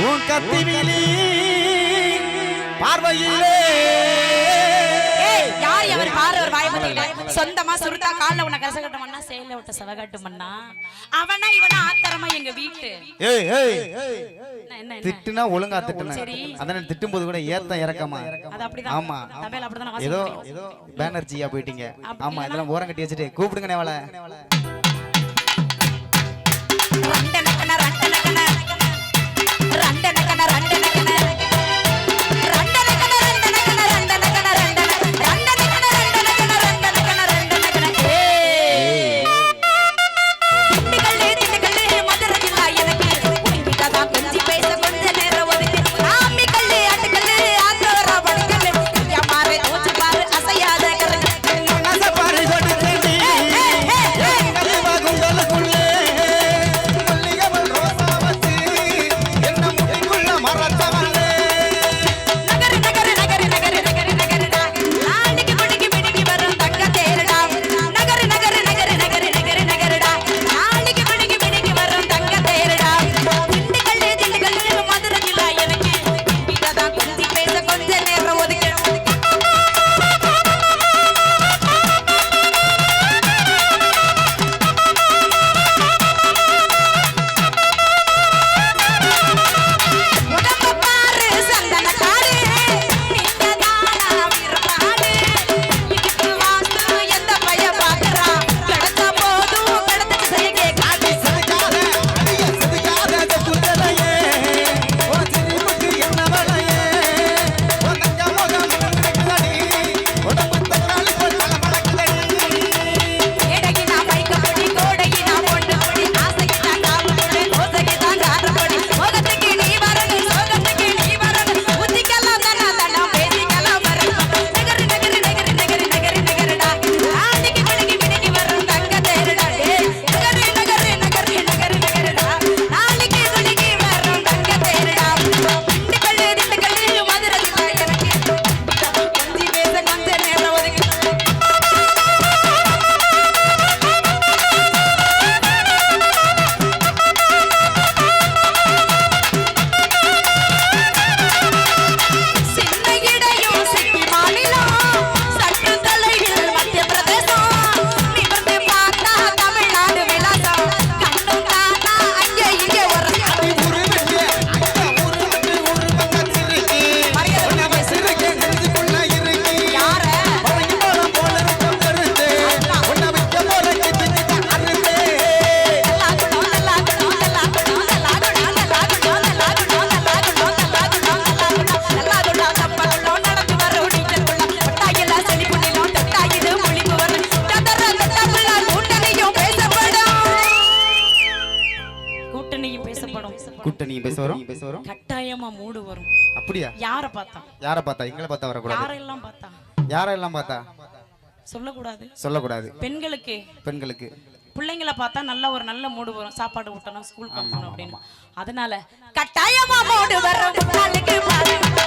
உன் கத்திவிலி பார்வையிலே. யார் அவர் பாரு அவர் சொந்தமா சுருட்டா கால்ல உன கசகட்டம் பண்ணா சேல விட்ட சவகட்டம் பண்ணா அவனா இவனா ஆத்தரமா எங்க வீட்டு? ஏய் ஏய். திட்டுனா ஒழுங்கா திட்டுனா அதானே திட்டும்போது கூட ஏத்தம் இறக்கமா? அது ஆமா. தமிழ் அப்படிதான் ஏதோ ஏதோ பேனர்ஜியா போயிட்டீங்க. ஆமா இதெல்லாம் ஓரம் கட்டி வச்சுட்டு கூப்பிடுங்க நேவல நீங்க பேச வரும்? பேச வரும்? கட்டாயமா மூடு வரும். அப்படியா? யார பார்த்தா? யார பார்த்தா? எங்களை பார்த்தா வரக்கூடாது. யாரெல்லாம் பார்த்தா? யாரெல்லாம் பார்த்தா? சொல்லக்கூடாது. சொல்லக்கூடாது. பெண்களுக்கு. பெண்களுக்கு. பிள்ளைங்களை பார்த்தா நல்ல ஒரு நல்ல மூடு வரும். சாப்பாடு ஊட்டணும் ஸ்கூல் பண்ணணும் அப்படின்னு. அதனால கட்டாயமா மூடு வரும்.